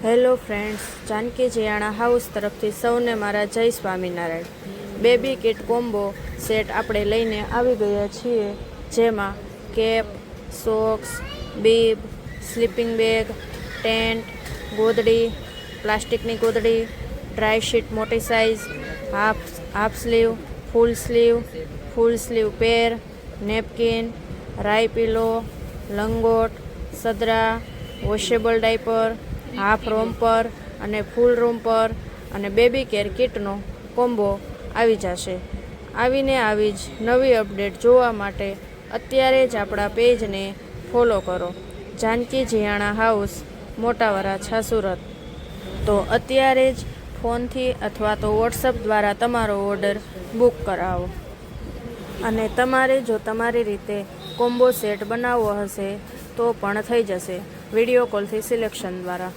Hello friends, Janki Jiyana house તરફથી સૌને મારા Jay Swaminarayan. Baby kit combo set આપણે લઈને આવી ગયા છીએ, જેમાં cap, socks, bib, sleeping bag, tent, ગોદડી, પ્લાસ્ટિકની ગોદડી, ડ્રાય શીટ મોટી size, half half sleeve, full sleeve full sleeve pair, napkin, રાઈ પીલો, લંગોટ, સદરા, વોશેબલ ડાયપર હાફ રોમ્પર અને ફૂલ રૂમ પર અને બેબી કેર કિટનો કોમ્બો આવી જશે. આવીને આવી જ નવી અપડેટ જોવા માટે અત્યારે જ આપણા પેજને ફોલો કરો. જાનકી જીયાણા હાઉસ, મોટાવરા, છા સુરત. તો અત્યારે જ ફોનથી અથવા તો વોટ્સઅપ દ્વારા તમારો ઓર્ડર બુક કરાવો. અને તમારે જો તમારી રીતે કોમ્બો સેટ બનાવવો હશે, તો પણ થઈ જશે. વીડિયો કોલથી સિલેક્શન દ્વારા.